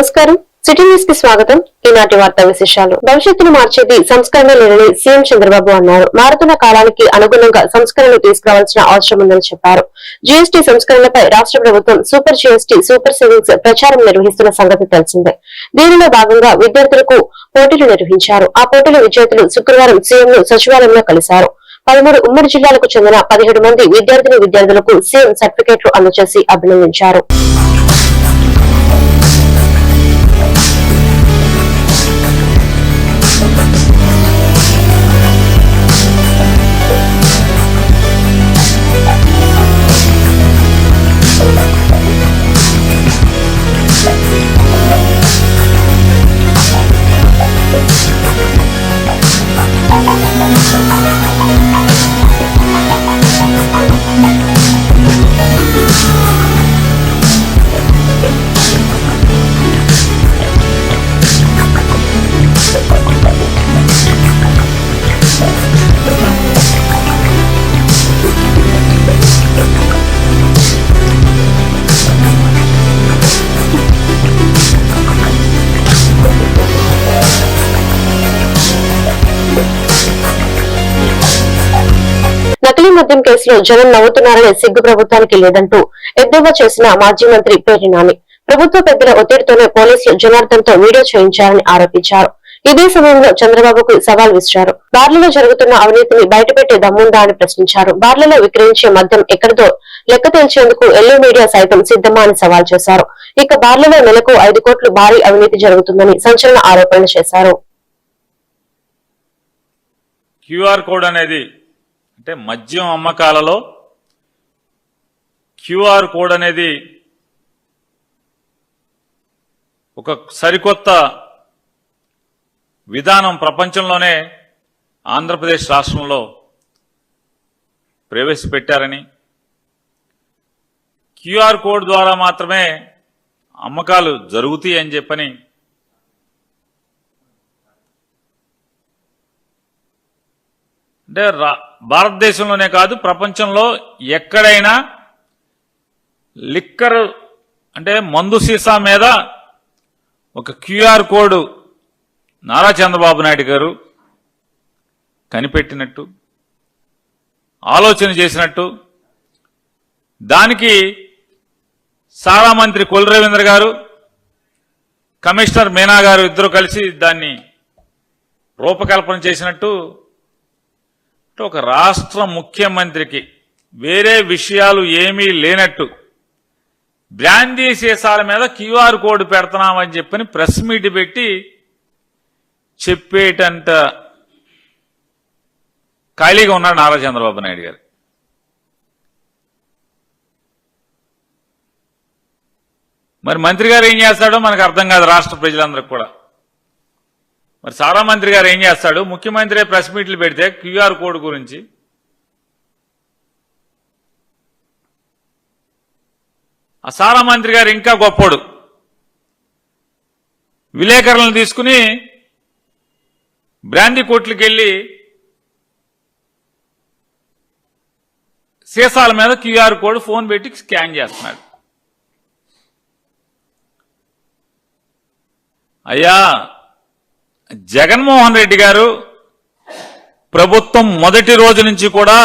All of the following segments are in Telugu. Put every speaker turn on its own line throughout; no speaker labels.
నమస్కారం. సిటీ న్యూస్కి స్వాగతం. ఈనాటి వార్తా విశేషాలు. భవిష్యత్తును మార్చేది సంస్కరణ లేదని సీఎం చంద్రబాబు అన్నారు. మారుతున్న కాలానికి అనుగుణంగా సంస్కరణలు తీసుకురావాల్సిన అవసరం ఉందని చెప్పారు. జీఎస్టీ సంస్కరణలపై రాష్ట్ర ప్రభుత్వం సూపర్ జీఎస్టీ సూపర్ సేవింగ్స్ ప్రచారం నిర్వహిస్తున్న సంగతి తెలిసిందే. దీనిలో భాగంగా విద్యార్థులకు పోటీలు నిర్వహించారు. ఆ పోటీల విజేతలు శుక్రవారం సీఎం ను సచివాలయంలో కలిశారు. పదమూడు ఉమ్మడి జిల్లాలకు చెందిన పదిహేడు మంది విద్యార్థిని విద్యార్థులకు సీఎం సర్టిఫికేట్లు అందజేసి అభినందించారు. నకిలీ మద్యం కేసులో జనం నవ్వుతున్నారనే సిగ్గు ప్రభుత్వానికి లేదంటూ ఎద్దేవా చేసిన మాజీ మంత్రి పేర్ని నాని. ప్రభుత్వ పెద్దల ఒత్తిడితోనే పోలీసులు జనార్దన్తో వీడియో చేయించారని ఆరోపించారు. ఇదే సమయంలో చంద్రబాబుకు సవాల్ విసిరారు. బార్లలో జరుగుతున్న అవినీతిని బయటపెట్టే దమ్ముందా అని ప్రశ్నించారు. బార్లలో విక్రయించే మద్యం ఎక్కడిదో లెక్క తేల్చేందుకు ఎల్లో మీడియా సైతం సిద్ధమా అని సవాల్ చేశారు. ఇక బార్లలో నెలకు ఐదు కోట్లు భారీ అవినీతి జరుగుతుందని సంచలన ఆరోపణలు చేశారు.
క్యూఆర్ కోడ్ అనేది అంటే మద్యం అమ్మకాలలో క్యూఆర్ కోడ్ అనేది ఒక సరికొత్త విధానం ప్రపంచంలోనే ఆంధ్రప్రదేశ్ రాష్ట్రంలో ప్రవేశపెట్టారని. క్యూఆర్ కోడ్ ద్వారా మాత్రమే అమ్మకాలు జరుగుతాయి అని చెప్పని అంటే రా- భారతదేశంలోనే కాదు ప్రపంచంలో ఎక్కడైనా లిక్కర్ అంటే మందు సీసా మీద ఒక క్యూఆర్ కోడ్ నారా చంద్రబాబు నాయుడు గారు కనిపెట్టినట్టు ఆలోచన చేసినట్టు దానికి సారా మంత్రి కొల్ రవీంద్ర గారు కమిషనర్ మీనా గారు ఇద్దరు కలిసి దాన్ని రూపకల్పన చేసినట్టు ఒక రాష్ట్ర ముఖ్యమంత్రికి వేరే విషయాలు ఏమీ లేనట్టు. బ్రాందీ సీసాల మీద క్యూఆర్ కోడ్ పెడుతున్నామని చెప్పని ప్రెస్ మీట్ పెట్టి చెప్పేటంత ఖాళీగా ఉన్నాడు నారా చంద్రబాబు నాయుడు గారు. మరి మంత్రి గారు ఏం చేస్తాడో మనకు అర్థం కాదు రాష్ట్ర ప్రజలందరికీ కూడా. మరి సారా మంత్రి గారు ఏం చేస్తాడు? ముఖ్యమంత్రి ప్రెస్ మీట్లు పెడితే క్యూఆర్ కోడ్ గురించి ఆ సారా మంత్రి గారు ఇంకా గొప్పోడు. విలేకరులను తీసుకుని బ్రాందీ కోట్లకి వెళ్ళి సీసాల మీద క్యూఆర్ కోడ్ ఫోన్ పెట్టి స్కాన్ చేస్తున్నాడు. అయ్యా జగన్మోహన్ రెడ్డి గారు ప్రభుత్వం మొదటి రోజు నుంచి కూడా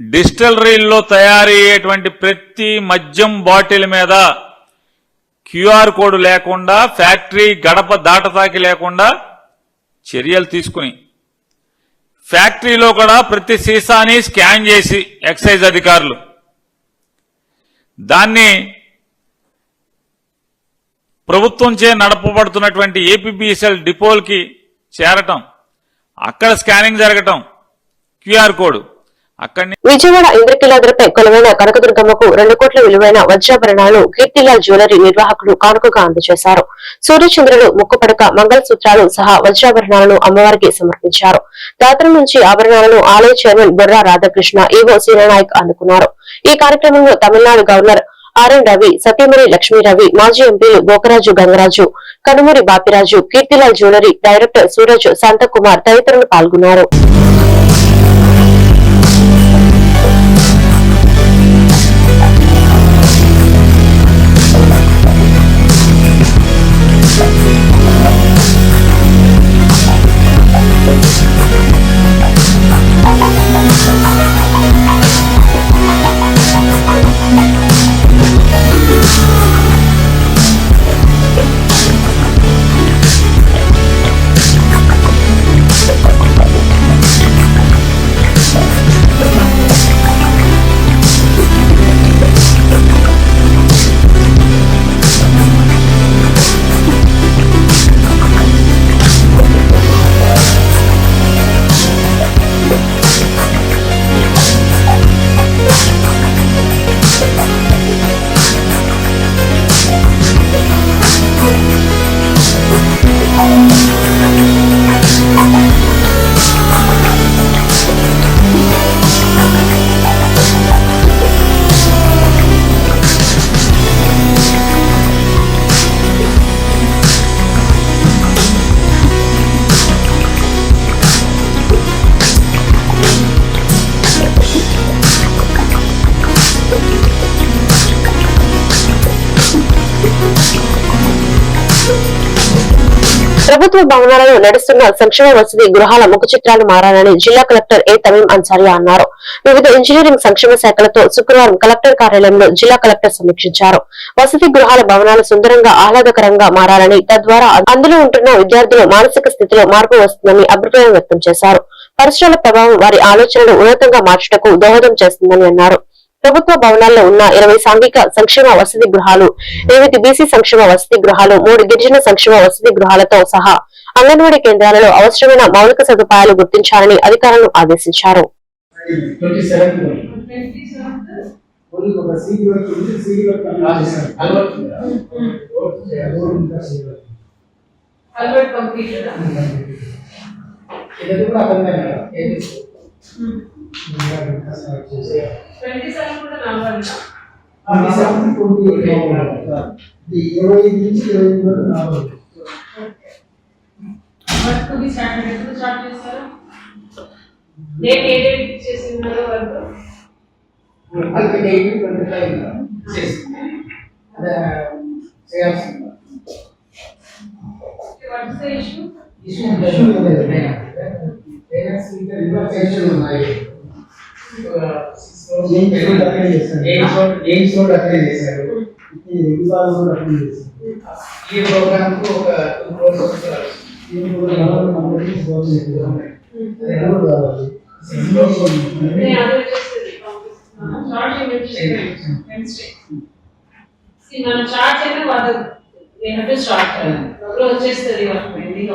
డిస్టిలరీల్లో తయారయ్యేటువంటి ప్రతి మద్యం బాటిల్ మీద క్యూఆర్ కోడ్ లేకుండా ఫ్యాక్టరీ గడప దాటతాకి లేకుండా చర్యలు తీసుకుని ఫ్యాక్టరీలో కూడా ప్రతి సీసాని స్కాన్ చేసి ఎక్సైజ్ అధికారులు. దాన్ని ప్రభుత్వంచే నడపబడుతున్నటువంటి ఏపీబీఎస్ఎల్ డిపోల్కి చేరటం అక్కడ స్కానింగ్ జరగటం క్యూఆర్ కోడ్. అక్కడి
విజయవాడ ఇంద్రకీలాద్రిపై కొలువైన కనకదుర్గమ్మకు రెండు కోట్ల విలువైన వజ్రాభరణాలు కీర్తిలాల్ జ్యువెలరీ నిర్వాహకులు కానుకగా అందజేశారు. సూర్యచంద్రులు ముక్కుపడక మంగళసూత్రాలు సహా వజ్రాభరణాలను అమ్మవారికి సమర్పించారు. దాతల నుంచి ఆభరణాలను ఆలయ చైర్మన్ బొర్రా రాధాకృష్ణ ఈవో సీనానాయక్ అందుకున్నారు. ఈ కార్యక్రమంలో Tamil Nadu governor R N Ravi Satyamani Lakshmiravi మాజీ ఎంపీలు గోకరాజు గంగరాజు కనుమూరి బాపిరాజు కీర్తిలాల్ జ్యువెలరీ డైరెక్టర్ సూరజ్ శాంతకుమార్ తదితరులు పాల్గొన్నారు. భవనాలలో నడుస్తున్న సంక్షేమ వసతి గృహాల ముఖ చిత్రాలు మారాలని జిల్లా కలెక్టర్ ఏ తమీం అన్సారియా అన్నారు. వివిధ ఇంజనీరింగ్ సంక్షేమ శాఖలతో శుక్రవారం కలెక్టర్ కార్యాలయంలో జిల్లా కలెక్టర్ సమీక్షించారు. వసతి గృహాల భవనాలు సుందరంగా ఆహ్లాదకరంగా మారాలని తద్వారా అందులో ఉంటున్న విద్యార్థుల మానసిక స్థితిలో మార్పు వస్తుందని అభిప్రాయం వ్యక్తం చేశారు. పరిశ్రమల ప్రభావం వారి ఆలోచనలు ఉన్నతంగా మార్చుటకు దోహదం చేస్తుందని అన్నారు. ప్రభుత్వ భవనాల్లో ఉన్న ఇరవై సాంఘిక సంక్షేమ వసతి గృహాలు ఎనిమిది బీసీ సంక్షేమ వసతి గృహాలు మూడు గిరిజన సంక్షేమ వసతి గృహాలతో సహా అంగన్వాడీ కేంద్రాలలో అవసరమైన మౌలిక సదుపాయాలు గుర్తించాలని అధికారులను ఆదేశించారు.
ఇది కూడా అతనే కదా, ఇరవై ఐదు నుంచి ఇరవై ఐదు వరకు నాలుగు.
చేస్తారు ఇష్యూ
ఇష్యూ ఉన్నాయి. అక్కడే చేశారు. గేమ్స్ రోడ్ అక్కడే చేశారు. అక్కడే చేశారు. ఈ ప్రోగ్రామ్కు ఒక టూ క్రోర్స్ వస్తారు. ఈ ప్రోగ్రామ్ వల్ల మన దగ్గరికి గవర్నమెంట్ ఎవరు కావాలి? సిక్స్ క్రోర్స్ ఉంది.
నేను అదే చేస్తుంది చార్ట్ చేయండి వెన్స్డే మన చార్ట్ అయినా వాళ్ళు దే హావ్ టు స్టార్ట్ ఎవరో వచ్చేస్తుంది వర్క్ ఎండింగ్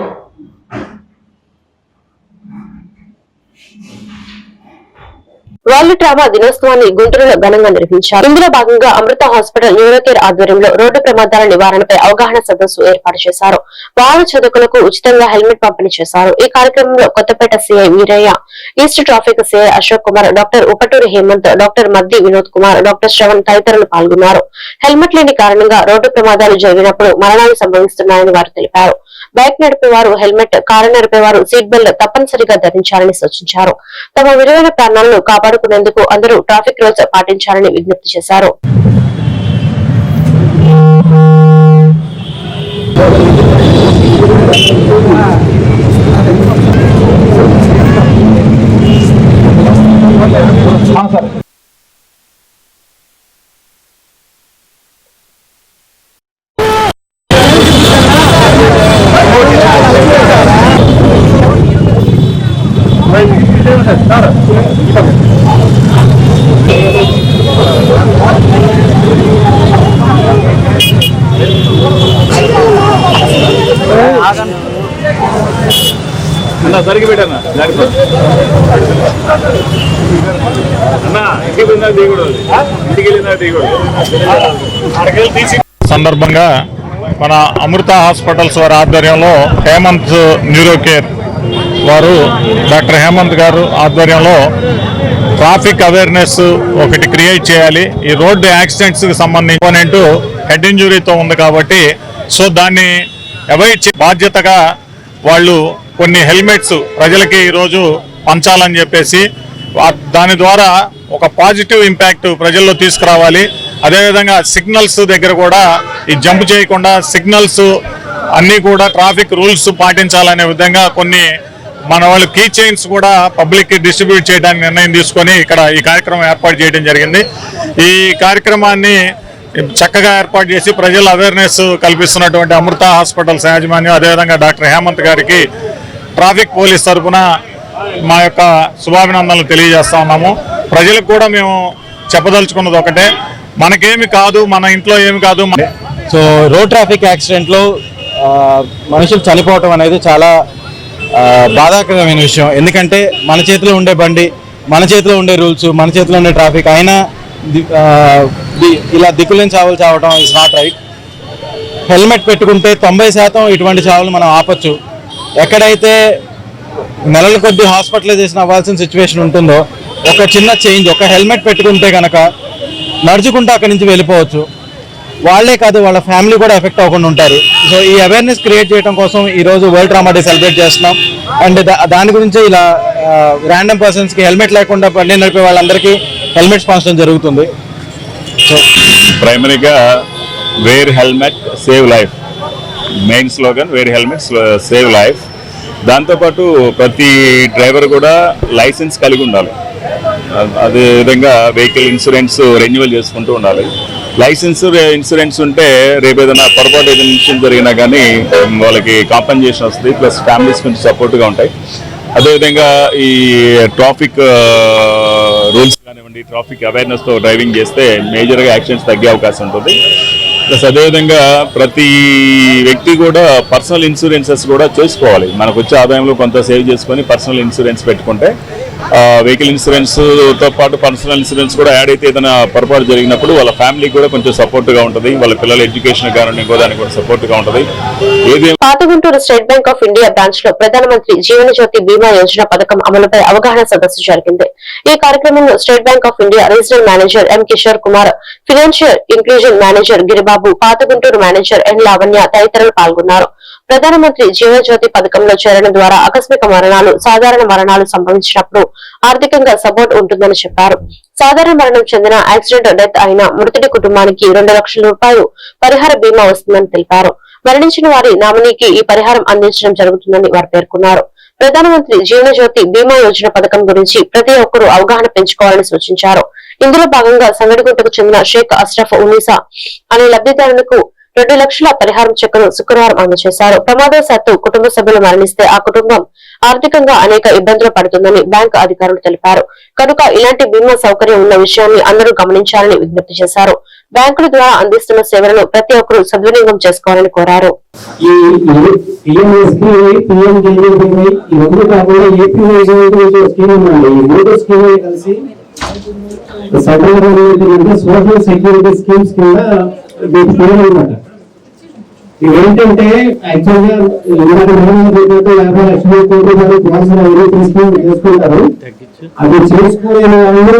వరల్డ్ ట్రామా దినోత్సవాన్ని గుంటూరులో ఘనంగా నిర్వహించారు. ఇందులో భాగంగా అమృత హాస్పిటల్ న్యూరోకేర్ ఆధ్వర్యంలో రోడ్డు ప్రమాదాల నివారణపై అవగాహన సదస్సు ఏర్పాటు చేశారు. వాహన చదువుకులకు ఉచితంగా హెల్మెట్ పంపిణీ చేశారు. ఈ కార్యక్రమంలో Kothapeta CI Veerayya east traffic CI Ashok Kumar doctor Upaturi Hemanth doctor Maddi Vinod Kumar doctor Shravan తదితరులు పాల్గొన్నారు. హెల్మెట్ లేని కారణంగా రోడ్డు ప్రమాదాలు జరిగినప్పుడు మరణాలు సంభవిస్తున్నాయని వారు తెలిపారు. బైక్ నడిపేవారు హెల్మెట్ కారు నడిపేవారు సీట్ బెల్ట్ తప్పనిసరిగా ధరించాలని సూచించారు. తమ విలువైన ప్రాణాలను కాపాడుకునేందుకు అందరూ ట్రాఫిక్ రూల్స్ పాటించాలని విజ్ఞప్తి చేశారు.
అన్న సరిగి పెట్టన్నా అన్న ఇంటికి ఇంటికి సందర్భంగా మన అమృత హాస్పిటల్స్ వారి ఆధ్వర్యంలో హేమంత్ న్యూరో కేర్ వారు డాక్టర్ హేమంత్ గారు ఆధ్వర్యంలో ట్రాఫిక్ అవేర్నెస్ ఒకటి క్రియేట్ చేయాలి. ఈ రోడ్డు యాక్సిడెంట్స్కి సంబంధించి హెడ్ ఇంజురీతో ఉంది కాబట్టి సో దాన్ని అవాయిడ్ చే బాధ్యతగా వాళ్ళు కొన్ని హెల్మెట్స్ ప్రజలకి ఈరోజు పంచాలని చెప్పేసి దాని ద్వారా ఒక పాజిటివ్ ఇంపాక్ట్ ప్రజల్లో తీసుకురావాలి. అదేవిధంగా సిగ్నల్స్ దగ్గర కూడా ఈ జంప్ చేయకుండా సిగ్నల్స్ అన్నీ కూడా ట్రాఫిక్ రూల్స్ పాటించాలనే విధంగా కొన్ని మన వాళ్ళు కీ చైన్స్ కూడా పబ్లిక్కి డిస్ట్రిబ్యూట్ చేయడానికి నిర్ణయం తీసుకొని ఇక్కడ ఈ కార్యక్రమం ఏర్పాటు చేయడం జరిగింది. ఈ కార్యక్రమాన్ని చక్కగా ఏర్పాటు చేసి ప్రజల అవేర్నెస్ కల్పిస్తున్నటువంటి అమృత హాస్పిటల్స్ యాజమాన్యం అదేవిధంగా డాక్టర్ హేమంత్ గారికి ట్రాఫిక్ పోలీస్ తరఫున మా యొక్క శుభాభినందనలు తెలియజేస్తా ఉన్నాము. ప్రజలకు కూడా మేము చెప్పదలుచుకున్నది ఒకటే మనకేమి కాదు మన ఇంట్లో ఏమి కాదు
సో రోడ్ ట్రాఫిక్ యాక్సిడెంట్లో మనుషులు చనిపోవటం అనేది చాలా బాధాకరమైన విషయం. ఎందుకంటే మన చేతిలో ఉండే బండి మన చేతిలో ఉండే రూల్స్ మన చేతిలో ఉండే ట్రాఫిక్ అయినా ది- ఇలా దిక్కులేని చావులు చావటం ఇస్ నాట్ రైట్ హెల్మెట్ పెట్టుకుంటే తొంభై శాతం ఇటువంటి చావులు మనం ఆపచ్చు. ఎక్కడైతే నెలల కొద్ది హాస్పిటలైజేషన్ అవ్వాల్సిన సిచ్యువేషన్ ఉంటుందో ఒక చిన్న చేంజ్ ఒక హెల్మెట్ పెట్టుకుంటే కనుక నడుచుకుంటూ అక్కడి నుంచి వెళ్ళిపోవచ్చు. వాళ్ళే కాదు వాళ్ళ ఫ్యామిలీ కూడా ఎఫెక్ట్ అవ్వకుండా ఉంటారు. సో ఈ అవేర్నెస్ క్రియేట్ చేయడం కోసం ఈ రోజు వరల్డ్ ట్రామా డే సెలబ్రేట్ చేస్తున్నాం. అండ్ దాని గురించి ఇలా ర్యాండమ్ పర్సన్స్కి హెల్మెట్ లేకుండా బండి నడిపే వాళ్ళందరికీ హెల్మెట్స్ పంచడం జరుగుతుంది. సో
ప్రైమరీగా wear helmet save life
main slogan wear helmet save life దాంతోపాటు ప్రతి డ్రైవర్ కూడా లైసెన్స్ కలిగి ఉండాలి. అదేవిధంగా అదే విధంగా వెహికల్ ఇన్సూరెన్స్ రెన్యువల్ చేసుకుంటూ ఉండాలి. లైసెన్స్ ఇన్సూరెన్స్ ఉంటే రేపు ఏదైనా పొరపాటు ఏదైనా ఇన్సూరెన్స్ జరిగినా కానీ వాళ్ళకి కాంపన్సేషన్ వస్తుంది ప్లస్ ఫ్యామిలీస్ కొంచెం సపోర్ట్గా ఉంటాయి. అదేవిధంగా ఈ ట్రాఫిక్ రూల్స్ కానివ్వండి ట్రాఫిక్ అవేర్నెస్తో డ్రైవింగ్ చేస్తే మేజర్గా యాక్సిడెంట్స్ తగ్గే అవకాశం ఉంటుంది. ప్లస్ అదేవిధంగా ప్రతి వ్యక్తి కూడా పర్సనల్ ఇన్సూరెన్సెస్ కూడా చేసుకోవాలి. మనకు వచ్చే ఆదాయంలో కొంత సేవ్ చేసుకొని పర్సనల్ ఇన్సూరెన్స్ పెట్టుకుంటే వెహికల్ ఇన్సూరెన్స్తో పాటు పర్సనల్ ఇన్సూరెన్స్ కూడా యాడ్ అయితే ఏదైనా పొరపాటు జరిగినప్పుడు వాళ్ళ ఫ్యామిలీ కూడా కొంచెం సపోర్ట్గా ఉంటుంది. వాళ్ళ పిల్లల ఎడ్యుకేషన్ కానివ్వండి ఇంకో దానికి కూడా సపోర్ట్గా ఉంటుంది. ఏది
పాత Guntur state bank of India బ్రాంచ్లో ప్రధానమంత్రి జీవన జ్యోతి బీమా యోజన పథకం అమలుపై అవగాహన సదస్సు జరిగింది. ఈ కార్యక్రమంలో state bank of India regional manager M Kishore Kumar financial inclusion manager Giribabu పాత గుంటూరు మేనేజర్ ఎన్ లావణ్య తదితరులు పాల్గొన్నారు. ప్రధానమంత్రి జీవన జ్యోతి పథకంలో చేరడం ద్వారా ఆకస్మిక మరణాలు సాధారణ మరణాలు సంభవించినప్పుడు ఆర్థికంగా సపోర్ట్ ఉంటుందని చెప్పారు. సాధారణ మరణం చెందిన యాక్సిడెంట్ డెత్ అయిన మృతుడి కుటుంబానికి రెండు లక్షల రూపాయలు పరిహార బీమా వస్తుందని తెలిపారు. మరణించిన వారి నామినీకి ఈ పరిహారం అందించడం జరుగుతుందని వారు పేర్కొన్నారు. ప్రధానమంత్రి జీవన జ్యోతి బీమా యోజన పథకం గురించి ప్రతి ఒక్కరూ అవగాహన పెంచుకోవాలని సూచించారు. ఇందులో భాగంగా సంగడిగుంటకు చెందిన షేక్ అష్రఫ్ ఉనీసా అనే లబ్ధిదారులకు రెండు లక్షల పరిహారం చెక్కును శుక్రవారం అందజేశారు. ప్రమాదవశాత్తు కుటుంబ సభ్యులు మరణిస్తే ఆ కుటుంబం ఆర్థికంగా అనేక ఇబ్బందులు పడుతుందని బ్యాంకు అధికారులు తెలిపారు. కనుక ఇలాంటి బీమా సౌకర్యం ఉన్న విషయాన్ని అందరూ గమనించాలని విజ్ఞప్తి చేశారు. బ్యాంకుల ద్వారా అందిస్తున్న సేవలను ప్రతి ఒక్కరూ సద్వినియోగం చేసుకోవాలని కోరారు.
సెంట్రల్ గవర్నమెంట్ సెక్యూరిటీ స్కీమ్స్ కింద పేరు అనమాట ఇవేంటంటే యాక్చువల్గా ఇలాంటి మహిళలు చెప్పినట్టు యాభై లక్షల కోట్ల తీసుకుని చేసుకుంటారు. చేసుకోలేని వాళ్ళు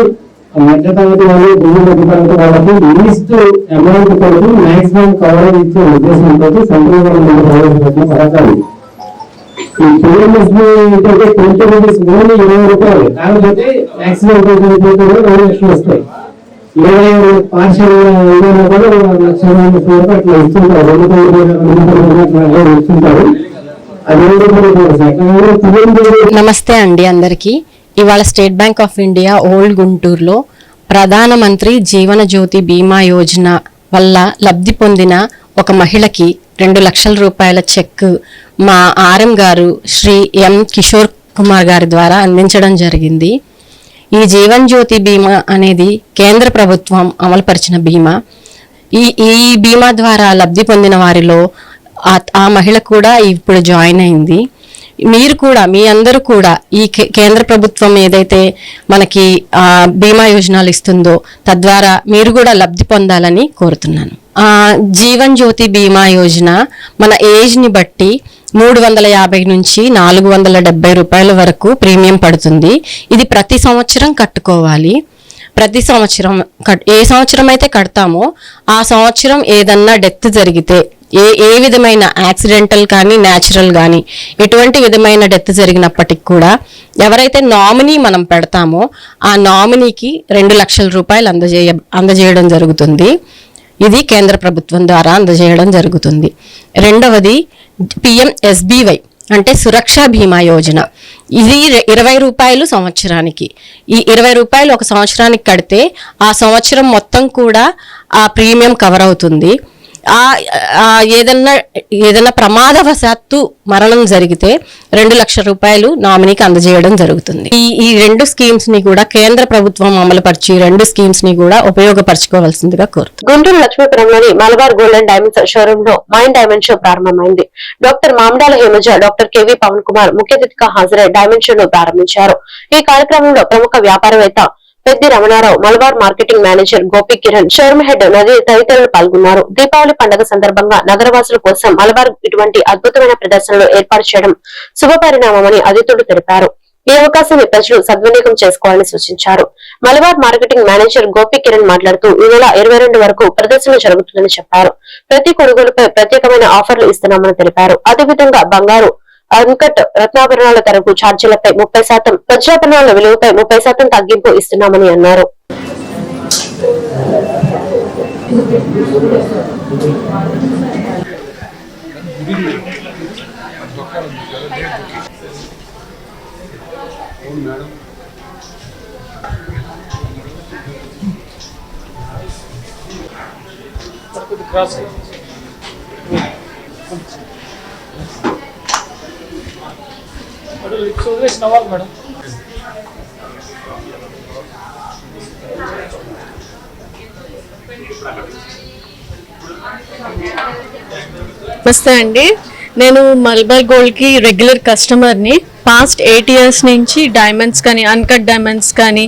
మధ్య తరగతి వాళ్ళు భూమి మధ్య తరగతి వాళ్ళకి లీస్ట్ అమౌంట్ కొరకు మాక్సిమం కవరేజ్ ఇచ్చే ఉద్దేశంతో సెంట్రల్ గవర్నమెంట్ ప్రవేశపెట్టిన పథకాలు. ఈ పిఎంఎస్బి ఏంటంటే ట్వంటీ రూపీస్ ఓన్లీ ఇరవై రూపాయలు కాకపోతే మాక్సిమం ట్వంటీ రూపీస్ కూడా రెండు లక్షలు వస్తాయి. ఇరవై పార్షల్ కూడా లక్ష రూపాయలు అట్లా ఇస్తుంటారు. రెండు ఇస్తుంటారు
నమస్తే అండి అందరికీ. ఇవాళ state bank of India old గుంటూరులో ప్రధానమంత్రి జీవన జ్యోతి బీమా యోజన వల్ల లబ్ధి పొందిన ఒక మహిళకి రెండు లక్షల రూపాయల చెక్ మా ఆర్ఎం గారు శ్రీ ఎం కిషోర్ కుమార్ గారి ద్వారా అందించడం జరిగింది. ఈ జీవన్ జ్యోతి బీమా అనేది కేంద్ర ప్రభుత్వం అమలుపరిచిన బీమా. ఈ ఈ బీమా ద్వారా లబ్ధి పొందిన వారిలో ఆ- మహిళ కూడా ఇప్పుడు జాయిన్ అయింది. మీరు కూడా మీ అందరూ కూడా ఈ కే- కేంద్ర ప్రభుత్వం ఏదైతే మనకి బీమా యోజనాలు ఇస్తుందో తద్వారా మీరు కూడా లబ్ధి పొందాలని కోరుతున్నాను. జీవన్ జ్యోతి బీమా యోజన మన ఏజ్ని బట్టి మూడు వందల యాభై నుంచి నాలుగు వందల డెబ్బై రూపాయల వరకు ప్రీమియం పడుతుంది. ఇది ప్రతి సంవత్సరం కట్టుకోవాలి. ప్రతి సంవత్సరం ఏ సంవత్సరం అయితే కడతామో ఆ సంవత్సరం ఏదన్నా డెత్ జరిగితే ఏ ఏ విధమైన యాక్సిడెంటల్ కానీ న్యాచురల్ కానీ ఎటువంటి విధమైన డెత్ జరిగినప్పటికి కూడా ఎవరైతే నామినీ మనం పెడతామో ఆ నామినీకి రెండు లక్షల రూపాయలు అందజేయ అందజేయడం జరుగుతుంది. ఇది కేంద్ర ప్రభుత్వం ద్వారా అందజేయడం జరుగుతుంది. రెండవది పిఎం ఎస్బీవై అంటే సురక్ష బీమా యోజన. ఇది ఇరవై రూపాయలు సంవత్సరానికి. ఈ ఇరవై రూపాయలు ఒక సంవత్సరానికి కడితే ఆ సంవత్సరం మొత్తం కూడా ఆ ప్రీమియం కవర్ అవుతుంది. ఏదన్నా ఏదన్నా ప్రమాదవశాత్తు మరణం జరిగితే రెండు లక్షల రూపాయలు నామినీకి అందజేయడం జరుగుతుంది. ఈ ఈ రెండు స్కీమ్స్ని కూడా కేంద్ర ప్రభుత్వం అమలుపరిచి రెండు స్కీమ్స్ని కూడా ఉపయోగపరచుకోవాల్సిందిగా కోరుతుంది
గుంటూరు లక్ష్మీపురంలోని మలబార్ గోల్డెన్ డైమండ్స్ షోరూమ్లో మైండ్ డైమండ్ షో ప్రారంభమైంది. Doctor Mamidala Hemaja doctor K V Pavan Kumar ముఖ్య అతిథిగా హాజరై డైమండ్ షోను ప్రారంభించారు. ఈ కార్యక్రమంలో ప్రముఖ వ్యాపారవేత్త Peddi Ramanarao Malabar marketing manager Gopi Kiran showroom head నది తదితరులు పాల్గొన్నారు. దీపావళి పండుగ సందర్భంగా నగరవాసుల కోసం మలబార్ ఇటువంటి అద్భుతమైన ప్రదర్శనలు ఏర్పాటు చేయడం శుభపరిణామమని అదితుడు తెలిపారు. ఈ అవకాశాన్ని ప్రజలు సద్వినియోగం చేసుకోవాలని సూచించారు. మలబార్ మార్కెటింగ్ మేనేజర్ గోపి కిరణ్ మాట్లాడుతూ ఈ నెల ఇరవై రెండు వరకు ప్రదర్శన జరుగుతుందని చెప్పారు. ప్రతి కొనుగోలుపై ప్రత్యేకమైన ఆఫర్లు ఇస్తున్నామని తెలిపారు. అదేవిధంగా బంగారు అంకట్ రత్నాభరణాల ధరకు ఛార్జీలపై ముప్పై శాతం ప్రజాభరణాల విలువపై ముప్పై శాతం తగ్గింపు ఇస్తున్నామని అన్నారు.
క్రాస్ నమస్తే అండి. నేను మల్బార్ గోల్డ్కి రెగ్యులర్ కస్టమర్ని పాస్ట్ ఎయిట్ ఇయర్స్ నుంచి డైమండ్స్ కానీ అన్కట్ డైమండ్స్ కానీ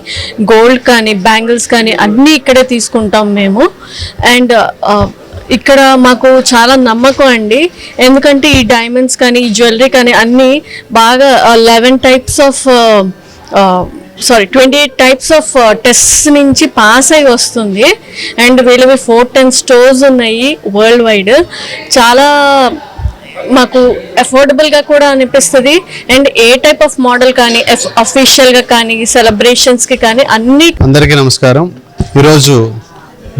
గోల్డ్ కానీ బ్యాంగిల్స్ కానీ అన్నీ ఇక్కడే తీసుకుంటాం మేము. అండ్ ఇక్కడ మాకు చాలా నమ్మకం అండి. ఎందుకంటే ఈ డైమండ్స్ కానీ ఈ జ్యువెలరీ కానీ అన్నీ బాగా eleven types of sorry twenty eight types of tests నుంచి పాస్ అయి వస్తుంది. అండ్ వీళ్ళవి ఫోర్ టెన్ స్టోర్స్ ఉన్నాయి వరల్డ్ వైడ్ చాలా మాకు అఫోర్డబుల్గా కూడా అనిపిస్తుంది. And a type of model కానీ అఫీషియల్గా కానీ సెలబ్రేషన్స్కి కానీ అన్ని
అందరికీ నమస్కారం. ఈరోజు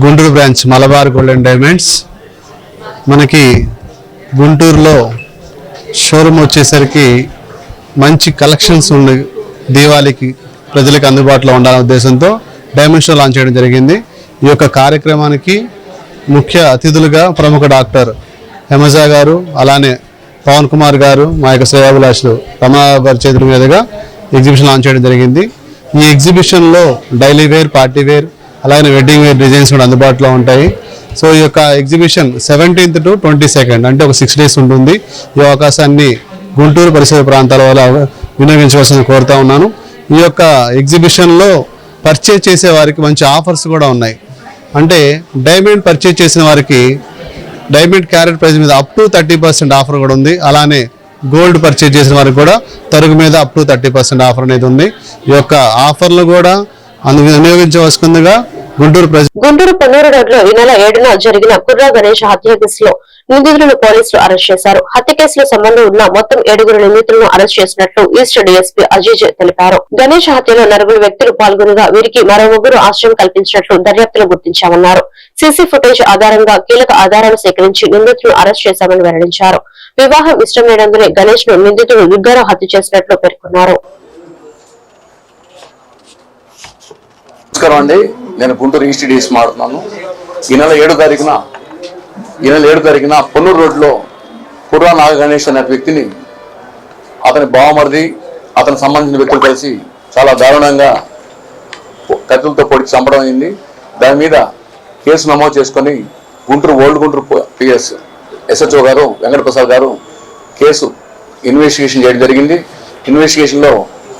Guntur branch Malabar golden diamonds. మనకి గుంటూరులో షోరూమ్ వచ్చేసరికి మంచి కలెక్షన్స్ ఉండి దీవాళికి ప్రజలకు అందుబాటులో ఉండాలనే ఉద్దేశంతో డైమండ్ షో లాంచ్ చేయడం జరిగింది. ఈ యొక్క కార్యక్రమానికి ముఖ్య అతిథులుగా ప్రముఖ డాక్టర్ హెమజా గారు అలానే పవన్ కుమార్ గారు మా యొక్క శ్రేయాభిలాషులు రమణ గారి చేతుల మీదుగా ఎగ్జిబిషన్ లాంచ్ చేయడం జరిగింది. ఈ ఎగ్జిబిషన్లో డైలీ వేర్ పార్టీ వేర్ అలాగే వెడ్డింగ్ వేర్ డిజైన్స్ కూడా అందుబాటులో ఉంటాయి. సో ఈ యొక్క exhibition seventeenth to twenty second అంటే ఒక సిక్స్ డేస్ ఉంటుంది. ఈ అవకాశాన్ని గుంటూరు పరిసర ప్రాంతాల వల్ల వినియోగించవలసిన కోరుతా ఉన్నాను. ఈ యొక్క ఎగ్జిబిషన్లో పర్చేజ్ చేసే వారికి మంచి ఆఫర్స్ కూడా ఉన్నాయి. అంటే డైమండ్ పర్చేజ్ చేసిన వారికి డైమండ్ క్యారెట్ ప్రైస్ మీద up to thirty percent offer కూడా ఉంది. అలానే గోల్డ్ పర్చేజ్ చేసిన వారికి కూడా తరుగు మీద up to thirty percent offer అనేది ఉంది. ఈ యొక్క ఆఫర్లు కూడా అందు వినియోగించవలసిందిగా గుంటూరు
గుంటూరు పొన్నూరు రోడ్లో ఈ నెల ఏడున జరిగిన కుర్రా గణేష్ హత్య కేసులో నిందితులను పోలీసులు అరెస్ట్ చేశారు. హత్య కేసులో సంబంధం ఉన్న మొత్తం ఏడుగురు నిందితులను అరెస్ట్ చేసినట్లు ఈస్ట్ డీఎస్పీ అజీజ్ తెలిపారు. గణేష్ హత్యలో నలుగురు వ్యక్తులు పాల్గొనగా వీరికి మరో ముగ్గురు ఆశ్రయం కల్పించినట్లు దర్యాప్తులో గుర్తించామన్నారు. సీసీ ఫుటేజ్ ఆధారంగా కీలక ఆధారాలు సేకరించి నిందితులను అరెస్ట్ చేశామని వెల్లడించారు. వివాహం ఇష్టం లేనందునే గణేష్ను నిందితుడు దుర్గారావు హత్య చేసినట్లు పేర్కొన్నారు.
నమస్కారం అండి. నేను గుంటూరు ఈస్ట్ డీస్ మాడుతున్నాను ఈ నెల ఏడు తారీఖున ఈ నెల ఏడు తారీఖున పొన్నూరు రోడ్లో కుర్రా నాగగణేష్ అనే వ్యక్తిని అతని బావమరిది అతనికి సంబంధించిన వ్యక్తులు కలిసి చాలా దారుణంగా కత్తులతో పొడిచి చంపడం అయింది. దాని మీద కేసు నమోదు చేసుకొని Guntur old Guntur P S S H O గారు వెంకటప్రసాద్ గారు కేసు ఇన్వెస్టిగేషన్ చేయడం జరిగింది. ఇన్వెస్టిగేషన్లో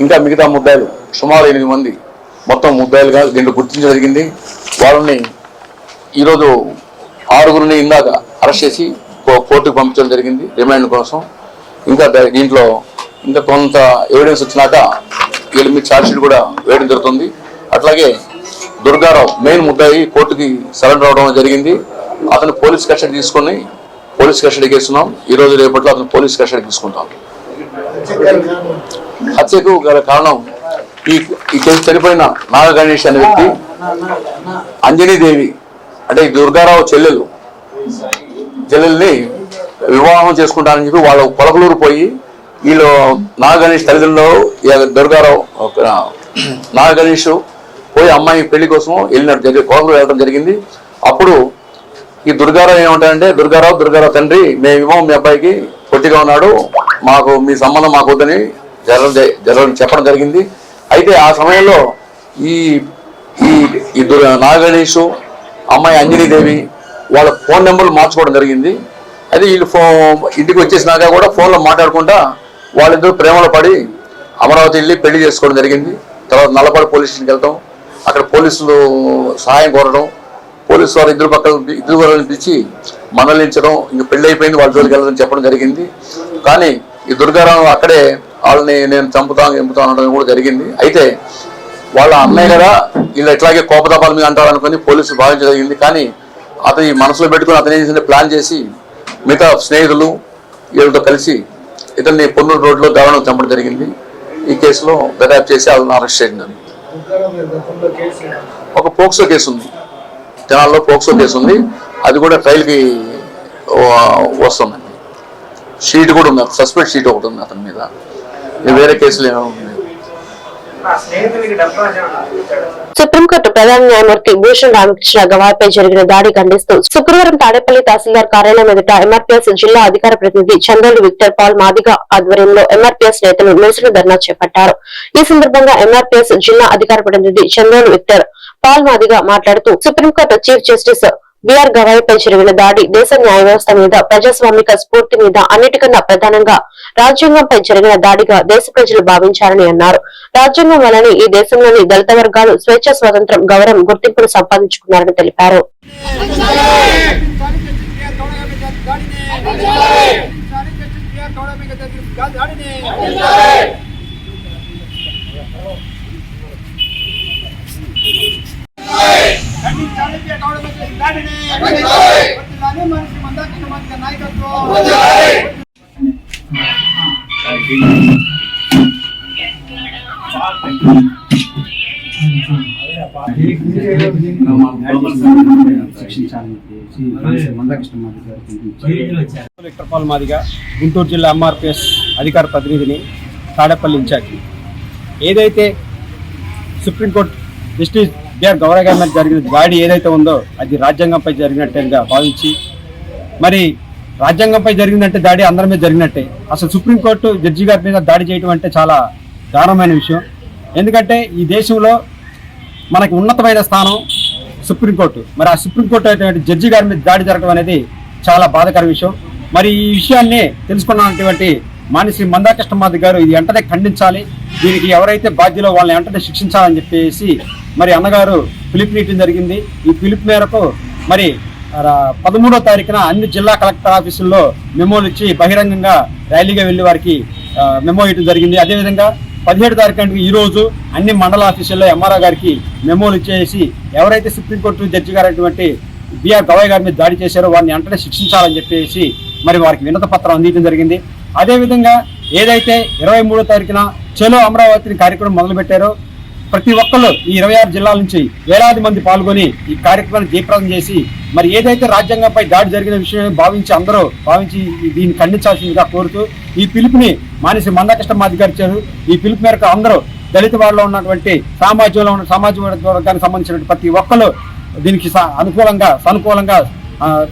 ఇంకా మిగతా ముద్దాయిలు సుమారు ఎనిమిది మంది మొత్తం ముద్దాయిలుగా దీంట్లో గుర్తించడం జరిగింది. వాళ్ళని ఈరోజు ఆరుగురిని ఇందాక అరెస్ట్ చేసి కో- కోర్టుకు పంపించడం జరిగింది రిమాండ్ కోసం. ఇంకా దీంట్లో ఇంకా కొంత ఎవిడెన్స్ వచ్చినాక వీళ్ళ మీద ఛార్జ్షీట్ కూడా వేయడం జరుగుతుంది. అట్లాగే దుర్గారావు మెయిన్ ముద్దాయి కోర్టుకి సరెండర్ అవడం జరిగింది. అతను పోలీస్ కస్టడీ తీసుకొని పోలీస్ కస్టడీకి ఇస్తున్నాం ఈ రోజు రేపట్లో అతను పోలీస్ కస్టడీ తీసుకుంటాం. హత్యకు గల కారణం ఈ ఈ కేసు చనిపోయిన నాగ గణేష్ అనే వ్యక్తి అంజనీదేవి అంటే ఈ దుర్గారావు చెల్లెలు చెల్లెల్ని వివాహం చేసుకుంటానని చెప్పి వాళ్ళ పొలకలూరు పోయి వీళ్ళు నాగ గణేష్ తల్లిదండ్రులు దుర్గారావు ఒక నాగ గణేష్ పోయి అమ్మాయి పెళ్ళి కోసం వెళ్ళినట్టు జరిగి పొలకలూరు వెళ్ళడం జరిగింది. అప్పుడు ఈ దుర్గారావు ఏమంటాడంటే దుర్గారావు దుర్గారావు తండ్రి మేమేమో మీ అబ్బాయికి పొట్టిగా ఉన్నాడు మాకు మీ సంబంధం మాకు వద్దని జరగ జరగ చెప్పడం జరిగింది. అయితే ఆ సమయంలో ఈ ఈ ఇద్దరు నాగణేషు నాగణేష్ అమ్మాయి అంజనీదేవి వాళ్ళ ఫోన్ నెంబర్లు మార్చుకోవడం జరిగింది. అది వీళ్ళు ఫో ఇంటికి వచ్చేసినాక కూడా ఫోన్లో మాట్లాడుకుంటా వాళ్ళిద్దరు ప్రేమలో పడి అమరావతి వెళ్ళి పెళ్ళి చేసుకోవడం జరిగింది. తర్వాత నల్లపాడు పోలీస్ స్టేషన్కి వెళ్తాం. అక్కడ పోలీసులు సహాయం కోరడం పోలీసు వారు ఇద్దరు పక్కన ఇద్దరు వాళ్ళని పిలిచి మనలించడం ఇంక పెళ్ళి అయిపోయింది వాళ్ళ జోలికి వెళ్ళదని చెప్పడం జరిగింది. కానీ ఈ దుర్గారావు అక్కడే వాళ్ళని నేను చంపుతాను చంపుతాను అనడం కూడా జరిగింది. అయితే వాళ్ళ అన్నయ్య కదా వీళ్ళు ఎట్లాగే కోపతాపాల మీద అంటారు అనుకుని పోలీసులు భావించగలిగింది జరిగింది. కానీ అతని మనసులో పెట్టుకుని అతను ఏం చేసింది ప్లాన్ చేసి మిగతా స్నేహితులు వీళ్ళతో కలిసి ఇతన్ని పొన్నూరు రోడ్లో దారుణం చంపడం జరిగింది. ఈ కేసులో దర్యాప్తు చేసి వాళ్ళని అరెస్ట్ చేయడం ఒక పోక్సో కేసు ఉంది. తెనాల్లో పోక్సో కేసు ఉంది. అది కూడా ట్రయల్కి వస్తుందండి. షీట్ కూడా ఉంది. సస్పెక్ట్ షీట్ ఒకటి ఉంది అతని మీద. వేరే కేసులు ఏమో
సుప్రీంకోర్టు ప్రధాన న్యాయమూర్తి భూషణ్ రామకృష్ణ గవాయ్పై జరిగిన దాడి ఖండిస్తూ శుక్రవారం తాడేపల్లి తహసీల్దార్ కార్యాలయం ఎదుట ఎంఆర్పీఎస్ జిల్లా అధికార ప్రతినిధి చందోలు విక్టర్ పాల్ మాదిగ ఆధ్వర్యంలో ఎంఆర్పీఎస్ నేతలు నిరసన ధర్నా చేపట్టారు. ఈ సందర్భంగా ఎంఆర్పీఎస్ జిల్లా అధికార ప్రతినిధి చందోలు విక్టర్ పాల్ మాదిగ మాట్లాడుతూ supreme court chief justice B R గవాయిపై జరిగిన దాడి దేశ న్యాయ వ్యవస్థ మీద ప్రజాస్వామిక స్ఫూర్తి మీద అన్నిటికన్నా ప్రధానంగా రాజ్యాంగంపై జరిగిన దాడిగా దేశ ప్రజలు భావించారని అన్నారు రాజ్యాంగం వలన ఈ దేశంలోని దళిత వర్గాలు స్వేచ్ఛ స్వాతంత్రం గౌరవం గుర్తింపును సంపాదించుకున్నారని తెలిపారు
విక్టర్పాల్ మాదిగా గుంటూరు జిల్లా ఎంఆర్పిఎస్ అధికార ప్రతినిధిని తాడేపల్లి ఇన్ఛార్జి. ఏదైతే supreme court justice B R గౌరవ గారి మీద జరిగిన దాడి ఏదైతే ఉందో అది రాజ్యాంగంపై జరిగినట్టుగా భావించి మరి రాజ్యాంగంపై జరిగిందంటే దాడి అందరి మీద జరిగినట్టే. అసలు సుప్రీంకోర్టు జడ్జి గారి మీద దాడి చేయడం అంటే చాలా దారుణమైన విషయం. ఎందుకంటే ఈ దేశంలో మనకు ఉన్నతమైన స్థానం సుప్రీంకోర్టు. మరి ఆ సుప్రీంకోర్టు అయినటువంటి జడ్జి గారి మీద దాడి జరగడం అనేది చాలా బాధాకర విషయం. మరి ఈ విషయాన్ని తెలుసుకున్నటువంటి మానిశ్రీ మందాకృష్ణమాధి గారు ఇది వెంటనే ఖండించాలి. దీనికి ఎవరైతే బాధ్యులో వాళ్ళని వెంటనే శిక్షించాలని చెప్పేసి మరి అన్నగారు పిలుపునియటం జరిగింది. ఈ పిలుపు మేరకు మరి పదమూడో తారీఖున అన్ని జిల్లా కలెక్టర్ ఆఫీసుల్లో మెమోలు ఇచ్చి బహిరంగంగా ర్యాలీగా వెళ్ళి వారికి మెమో ఇవ్వడం జరిగింది. అదేవిధంగా పదిహేడు తారీఖు ఈ రోజు అన్ని మండల ఆఫీసుల్లో ఎంఆర్ఓ గారికి మెమోలు ఇచ్చేసి ఎవరైతే సుప్రీంకోర్టు జడ్జి గారైనటువంటి బిఆర్ గవాయ్ గారి మీద దాడి చేశారో వారిని వెంటనే శిక్షించాలని చెప్పేసి మరి వారికి వినత పత్రం అందించడం జరిగింది. అదేవిధంగా ఏదైతే ఇరవై మూడో తారీఖున చెలో అమరావతిని కార్యక్రమం మొదలుపెట్టారో ప్రతి ఒక్కళ్ళు ఈ ఇరవై ఆరు జిల్లాల నుంచి వేలాది మంది పాల్గొని ఈ కార్యక్రమాన్ని జయప్రదం చేసి మరి ఏదైతే రాజ్యాంగంపై దాడి జరిగిన విషయం భావించి అందరూ భావించి దీన్ని ఖండించాల్సిందిగా కోరుతూ ఈ పిలుపుని మానేసి మందకృష్ణ గారు ఈ పిలుపు మేరకు అందరూ దళిత వారిలో ఉన్నటువంటి సామాజంలో ఉన్న సామాజిక వర్గానికి సంబంధించిన ప్రతి ఒక్కరు దీనికి స- అనుకూలంగా సానుకూలంగా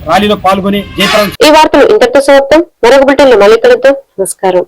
ర్యాలీలో పాల్గొని జయప్రదం
ఈ వార్తలు ఇంతటితో సమాప్తం. మరొక బులెటిన్ మళ్ళీ కలుద్దాం. నమస్కారం.